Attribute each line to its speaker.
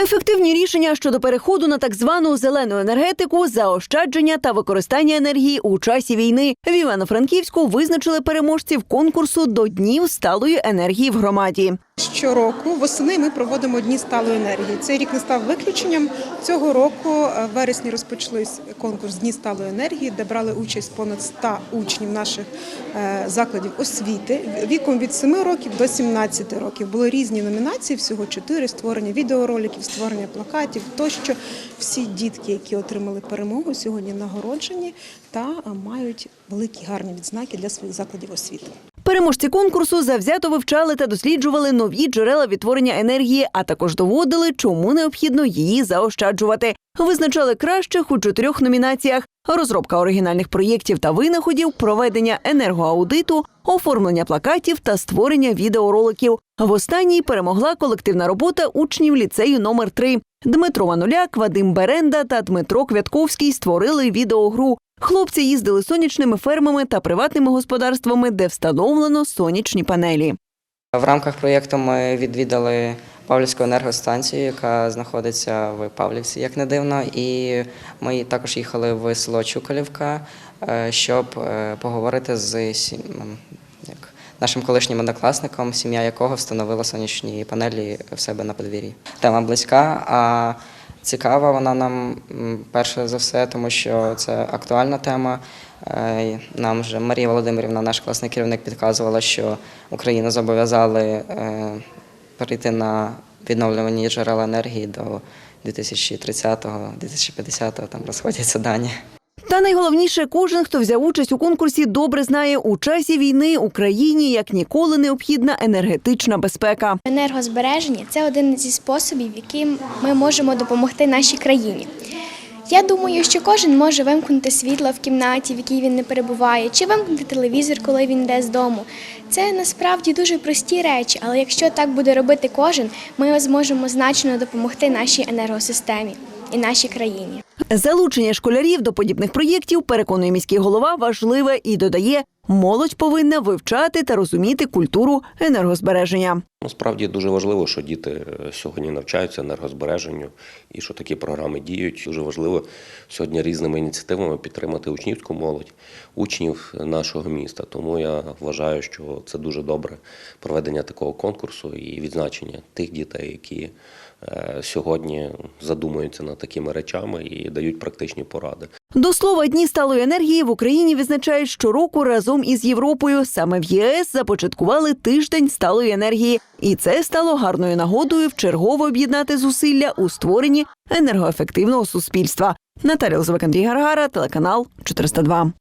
Speaker 1: Ефективні рішення щодо переходу на так звану зелену енергетику, заощадження та використання енергії у часі війни в Івано-Франківську визначили переможців конкурсу до днів сталої енергії в громаді.
Speaker 2: Щороку восени ми проводимо дні сталої енергії. Цей рік не став виключенням. Цього року е, в вересні розпочались конкурс Дні сталої енергії, де брали участь понад 100 учнів наших е, закладів освіти віком від 7 років до 17 років. Були різні номінації, всього 4, створення відеороликів, створення плакатів тощо. Всі дітки, які отримали перемогу, сьогодні нагороджені та мають великі гарні відзнаки для своїх закладів освіти.
Speaker 1: Переможці конкурсу завзято вивчали та досліджували нові джерела відтворення енергії, а також доводили, чому необхідно її заощаджувати. Визначали кращих у чотирьох номінаціях: розробка оригінальних проєктів та винаходів, проведення енергоаудиту, оформлення плакатів та створення відеороликів. В останній перемогла колективна робота учнів ліцею номер 3 Дмитро Мануляк, Вадим Беренда та Дмитро Квятковський створили відеогру. Хлопці їздили сонячними фермами та приватними господарствами, де встановлено сонячні панелі.
Speaker 3: В рамках проєкту ми відвідали Павлівську енергостанцію, яка знаходиться в Павлівці, як не дивно. І ми також їхали в село Чукалівка, е, щоб е, поговорити з як, нашим колишнім однокласником, сім'я якого встановила сонячні панелі в себе на подвір'ї. Тема близька, а цікава вона нам перше за все, тому що це актуальна тема. Е, Нам вже Марія Володимирівна, наш класний керівник, підказувала, що Україну зобов'язали перейти на відновлювані джерела енергії до 2030-2050, там розходяться дані.
Speaker 1: Та найголовніше, кожен, хто взяв участь у конкурсі, добре знає, у часі війни Україні як ніколи необхідна енергетична безпека.
Speaker 4: Енергозбереження це один зі способів, яким ми можемо допомогти нашій країні. Я думаю, що кожен може вимкнути світло в кімнаті, в якій він не перебуває, чи вимкнути телевізор, коли він йде з дому. Це насправді дуже прості речі, але якщо так буде робити кожен, ми зможемо значно допомогти нашій енергосистемі і нашій країні.
Speaker 1: Залучення школярів до подібних проєктів, переконує міський голова, важливе і додає, молодь повинна вивчати та розуміти культуру енергозбереження.
Speaker 5: Насправді дуже важливо, що діти е, сьогодні навчаються енергозбереженню і що такі програми діють. Дуже важливо сьогодні різними ініціативами підтримати учнівську молодь, учнів нашого міста. Тому я вважаю, що це дуже добре проведення такого конкурсу і відзначення тих дітей, які е, сьогодні задумуються над такими речами і дають практичні поради.
Speaker 1: До слова, дні сталої енергії в Україні відзначають щороку разом із Європою. Саме в єС започаткували тиждень сталої енергії, і це стало гарною нагодою вчергово об'єднати зусилля у створенні енергоефективного суспільства. Наталя Лозовик, Андрій Гаргара, телеканал 402.